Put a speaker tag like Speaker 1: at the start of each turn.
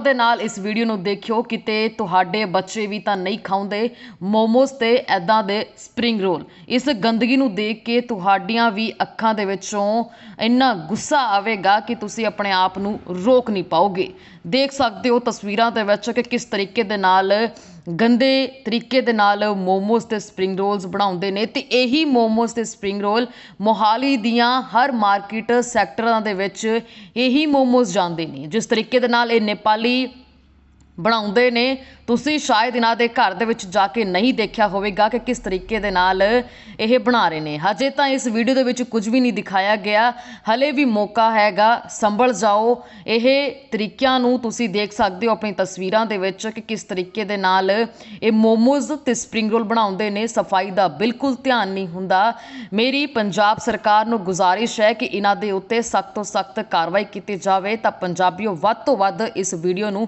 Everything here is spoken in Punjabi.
Speaker 1: ਦੇ ਨਾਲ ਇਸ ਵੀਡੀਓ ਨੂੰ ਦੇਖਿਓ ਕਿਤੇ ਤੁਹਾਡੇ ਬੱਚੇ ਵੀ ਤਾਂ ਨਹੀਂ ਖਾਉਂਦੇ, ਮੋਮੋਸ ਤੇ ਐਦਾਂ ਦੇ ਸਪਰਿੰਗ ਰੋਲ। ਇਸ ਗੰਦਗੀ ਨੂੰ ਦੇਖ ਕੇ ਤੁਹਾਡੀਆਂ ਵੀ ਅੱਖਾਂ ਦੇ ਵਿੱਚੋਂ ਇੰਨਾ ਗੁੱਸਾ ਆਵੇਗਾ ਕਿ ਤੁਸੀਂ ਆਪਣੇ ਆਪ ਨੂੰ ਰੋਕ ਨਹੀਂ ਪਾਓਗੇ। ਦੇਖ ਸਕਦੇ ਹੋ ਤਸਵੀਰਾਂ ਦੇ ਵਿੱਚ ਕਿ ਕਿਸ ਤਰੀਕੇ ਦੇ ਨਾਲ, ਗੰਦੇ ਤਰੀਕੇ ਦੇ ਨਾਲ ਮੋਮੋਸ ਤੇ ਸਪਰਿੰਗ ਰੋਲਸ ਬਣਾਉਂਦੇ ਨੇ ਤੇ ਇਹੀ ਮੋਮੋਸ ਤੇ ਸਪਰਿੰਗ ਰੋਲ ਮੋਹਾਲੀ ਦੀਆਂ ਹਰ ਮਾਰਕੀਟ ਸੈਕਟਰਾਂ ਦੇ ਵਿੱਚ ਇਹੀ ਮੋਮੋਸ ਜਾਂਦੇ ਨੇ। ਜਿਸ ਤਰੀਕੇ ਦੇ ਨਾਲ ਇਹ ਨੇਪਾਲੀ body ਬਣਾਉਂਦੇ ਨੇ। ਤੁਸੀਂ ਸ਼ਾਇਦ ਇਹਨਾਂ ਦੇ ਘਰ ਦੇ ਵਿੱਚ ਜਾ ਕੇ ਨਹੀਂ ਦੇਖਿਆ ਹੋਵੇਗਾ ਕਿ ਕਿਸ ਤਰੀਕੇ ਦੇ ਨਾਲ ਇਹ ਬਣਾ ਰਹੇ ਨੇ। ਹਜੇ ਤਾਂ ਇਸ ਵੀਡੀਓ ਦੇ ਵਿੱਚ ਕੁਝ ਵੀ ਨਹੀਂ ਦਿਖਾਇਆ ਗਿਆ। ਹਲੇ ਵੀ ਮੌਕਾ ਹੈਗਾ। ਸੰਭਲ ਜਾਓ। ਇਹ ਤਰੀਕਿਆਂ ਨੂੰ ਤੁਸੀਂ ਦੇਖ ਸਕਦੇ ਹੋ ਆਪਣੀ ਤਸਵੀਰਾਂ ਦੇ ਵਿੱਚ ਕਿ ਕਿਸ ਤਰੀਕੇ ਦੇ ਨਾਲ ਇਹ ਮੋਮੋਜ਼ ਤੇ ਸਪਰਿੰਗ ਰੋਲ ਬਣਾਉਂਦੇ ਨੇ। ਸਫ਼ਾਈ ਦਾ ਬਿਲਕੁਲ ਧਿਆਨ ਨਹੀਂ ਹੁੰਦਾ। ਮੇਰੀ ਪੰਜਾਬ ਸਰਕਾਰ ਨੂੰ ਗੁਜ਼ਾਰਿਸ਼ ਹੈ ਕਿ ਇਹਨਾਂ ਦੇ ਉੱਤੇ ਸਖਤ ਤੋਂ ਸਖਤ ਕਾਰਵਾਈ ਕੀਤੀ ਜਾਵੇ ਤਾਂ ਪੰਜਾਬੀਓ ਵੱਧ ਤੋਂ ਵੱਧ ਇਸ ਵੀਡੀਓ ਨੂੰ